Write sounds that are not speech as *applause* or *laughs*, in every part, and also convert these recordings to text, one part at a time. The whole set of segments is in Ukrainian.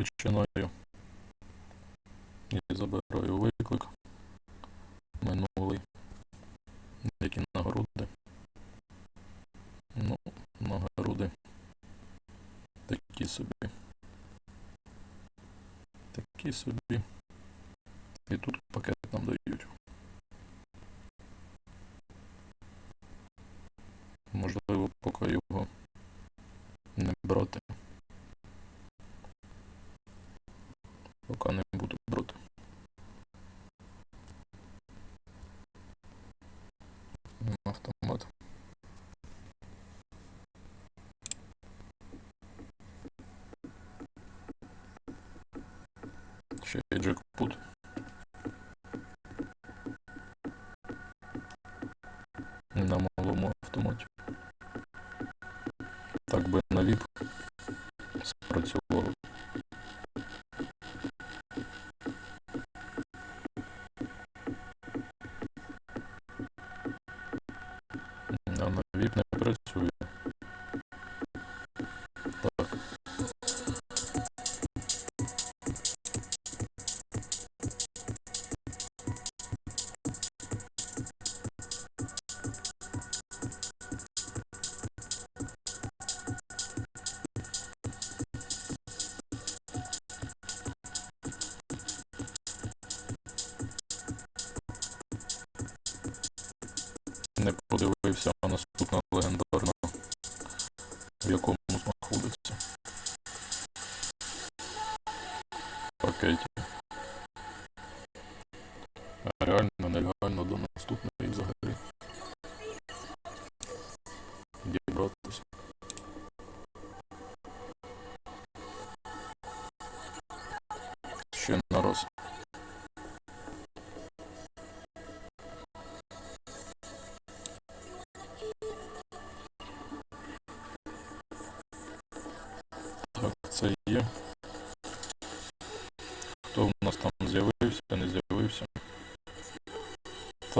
Починаю і забираю виклик минулий, Деякі нагороди. Ну, нагороди такі собі. Такі собі. І тут Ще є джекпут.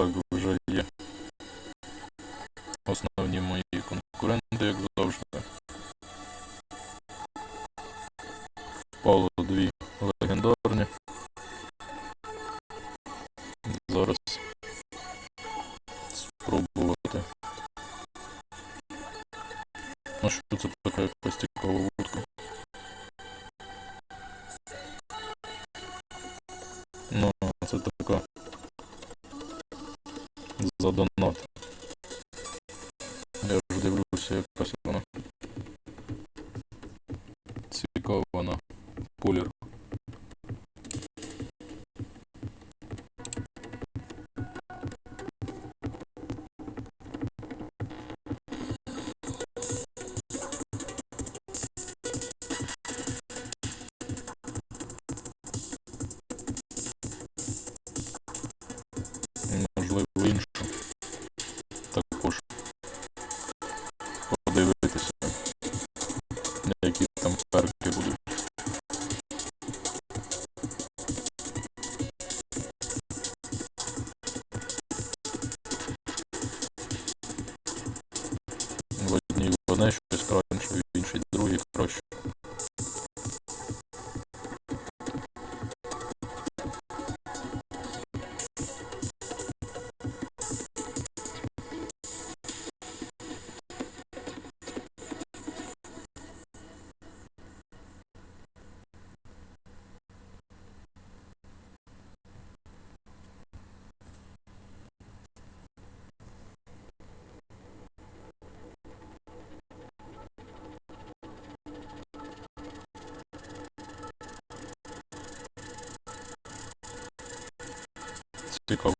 так. За задонатив. Цікаво.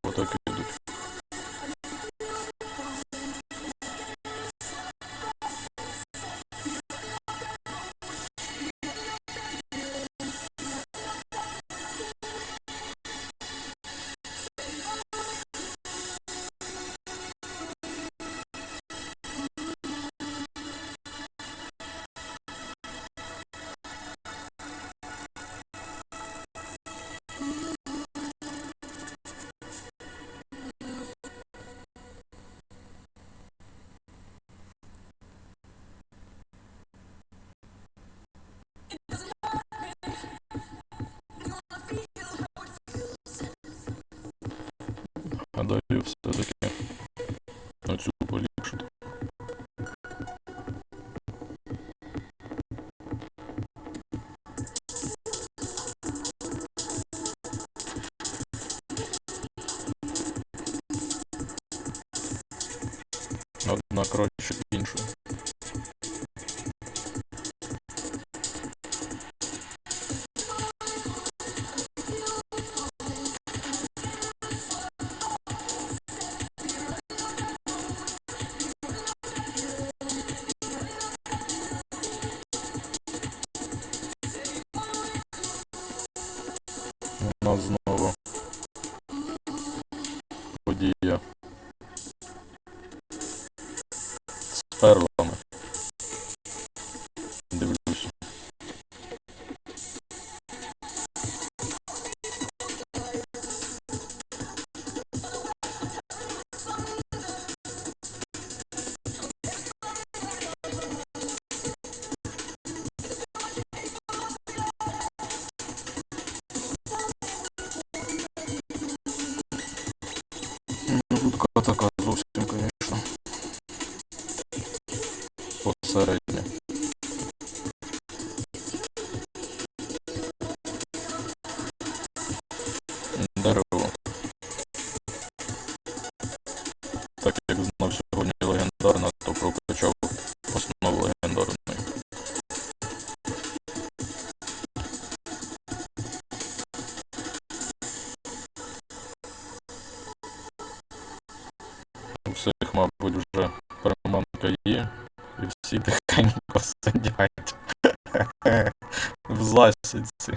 в засідці.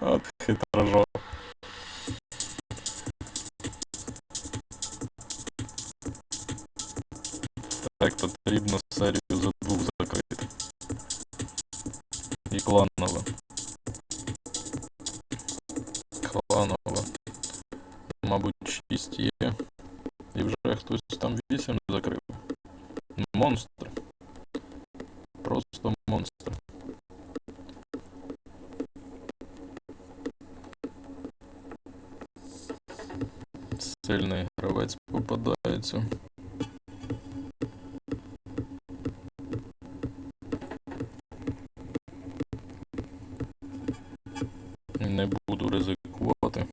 От хитро ризикувати.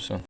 все.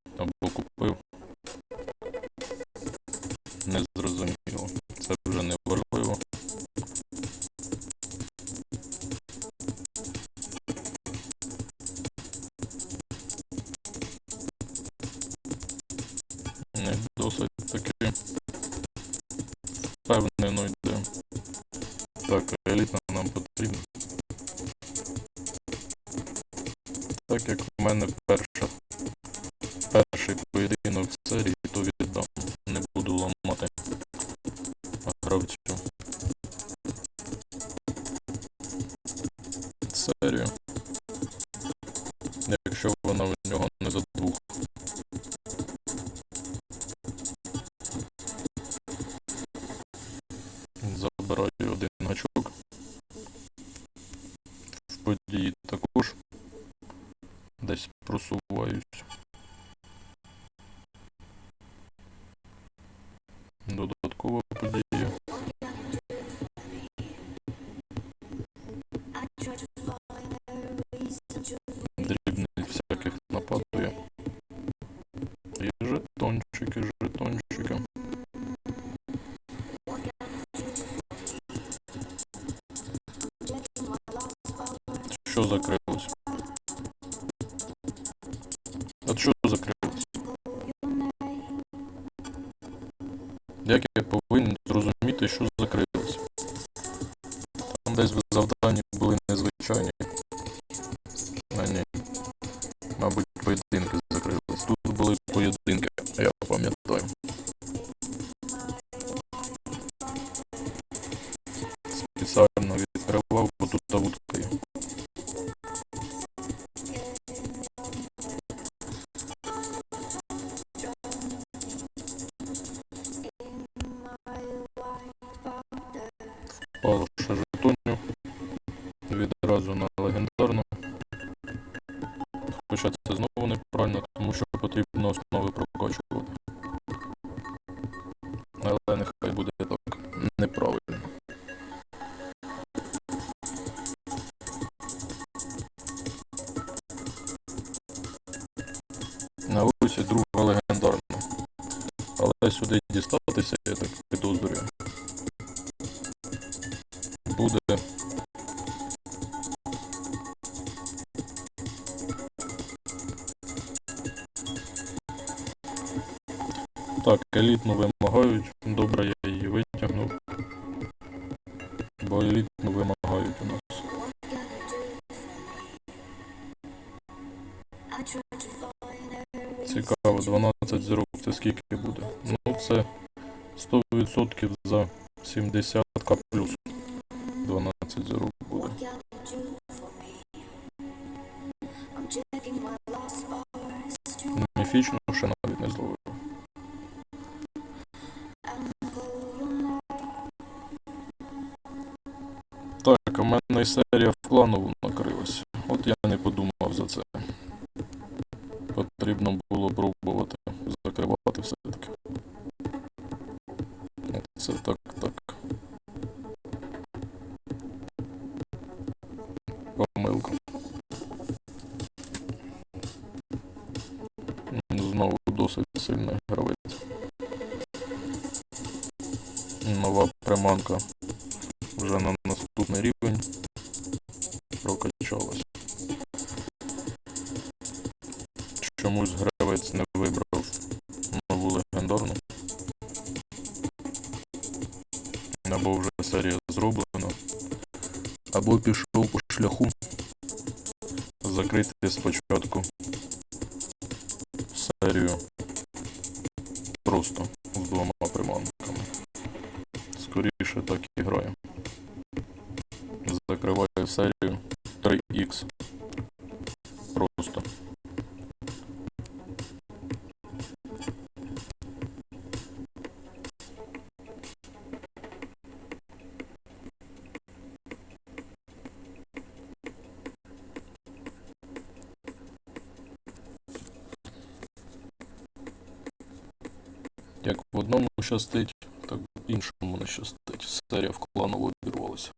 Jakie Пишеться знову неправильно, тому що потрібно основи прокочувати. Але нехай буде так неправильно. Цікаво, 12 зруб, це скільки буде? Ну це 100% за 70к плюс. щастить, так іншому не щастить. Серія в кланову обірвалася.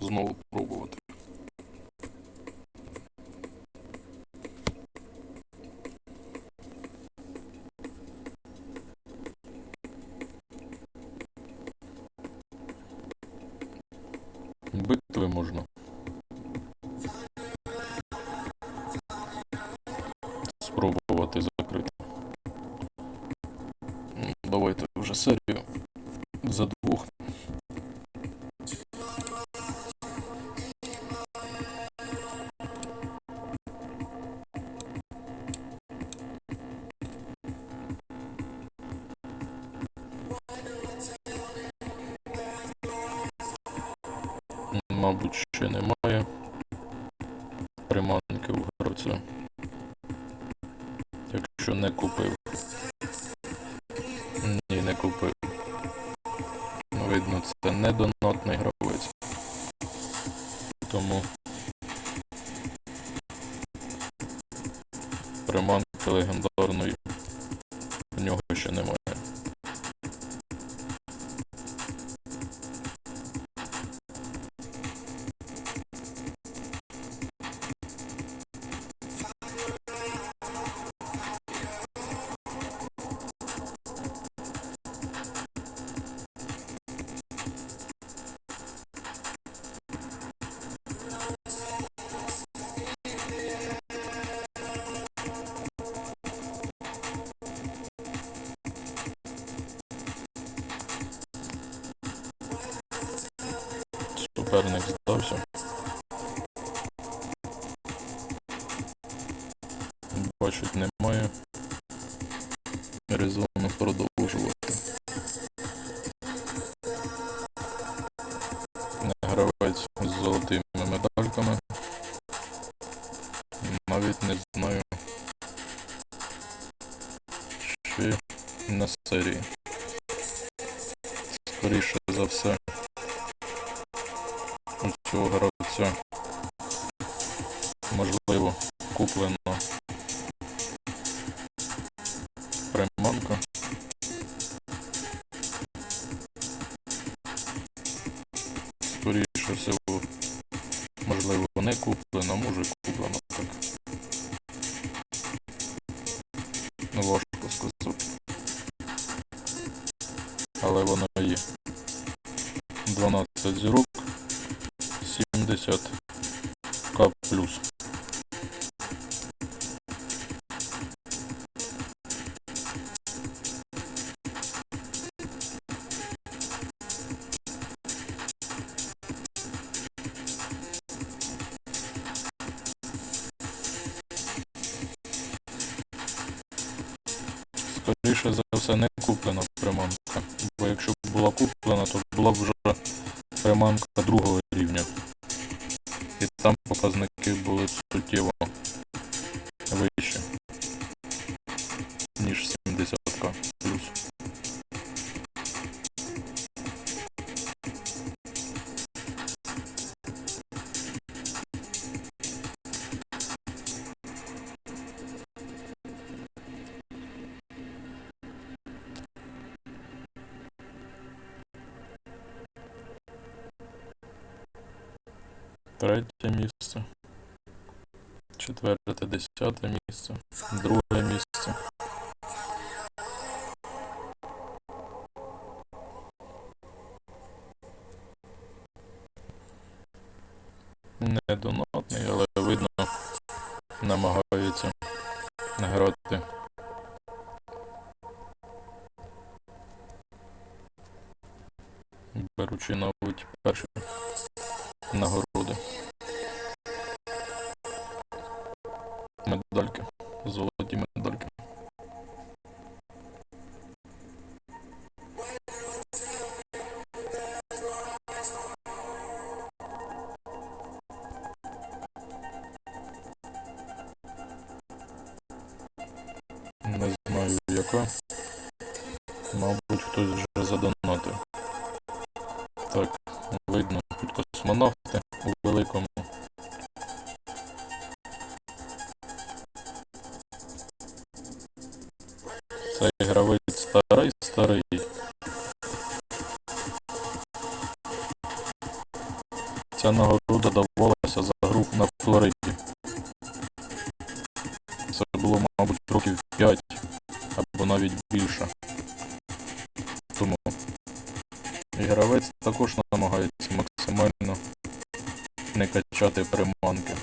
Знову пробувати. Битви можна. не купив. Ні, не купив. Ну, видно, це не до পারে নাকি цього гравця. це не куплена приманка. Бо якщо б була куплена, то була б вже приманка другого рівня. І там показники третє місце, четверте, десяте місце, друге місце. Золоті медальки. Флориді. Це було, мабуть, років 5 або навіть більше. Тому і гравець також намагається максимально не качати приманки.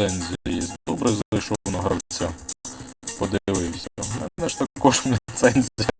Також. Добре зайшов на гравця. Подивився. У мене ж також *laughs* ліцензія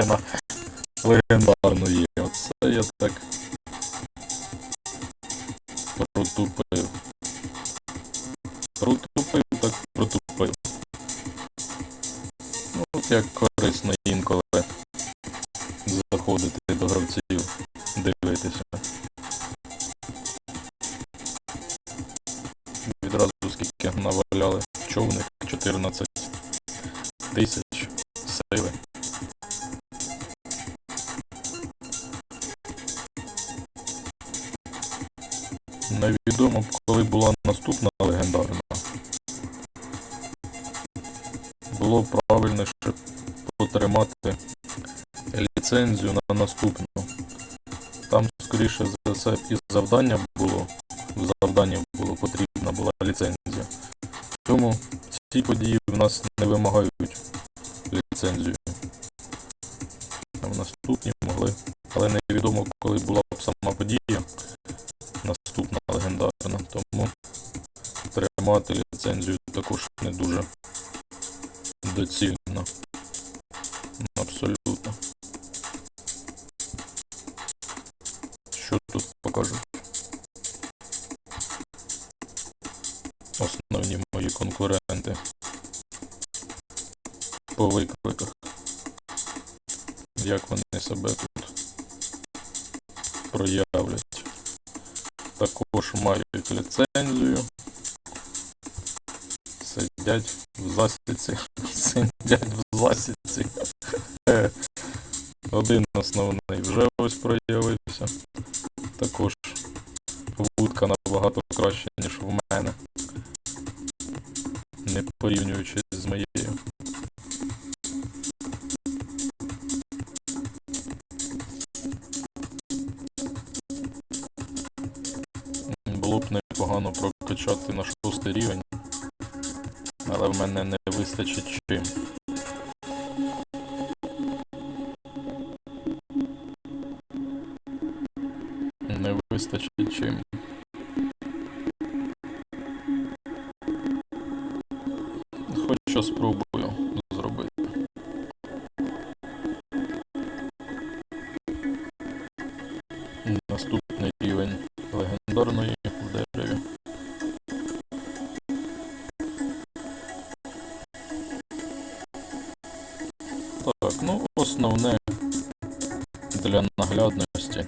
була наступна легендарна. Було б правильніше потримати ліцензію на наступну. Там, скоріше за все, і завдання було. В завданні було потрібна була ліцензія. Тому ці події в нас не вимагають ліцензію. В наступні могли. Але невідомо, коли була б сама подія наступна легендарна. Тому тримати ліцензію також не дуже доцільно. Абсолютно. Що тут покажуть? Основні мої конкуренти по викликах. Як вони себе тут проявлять. Ліцензію. Сидять в засідці. *laughs* Сидять в засідці. Е, Один основний вже ось проявився. Непогано прокачати на шостий рівень, але в мене не вистачить чим. Не вистачить чим. Хочу спробую Так, ну основне для наглядності,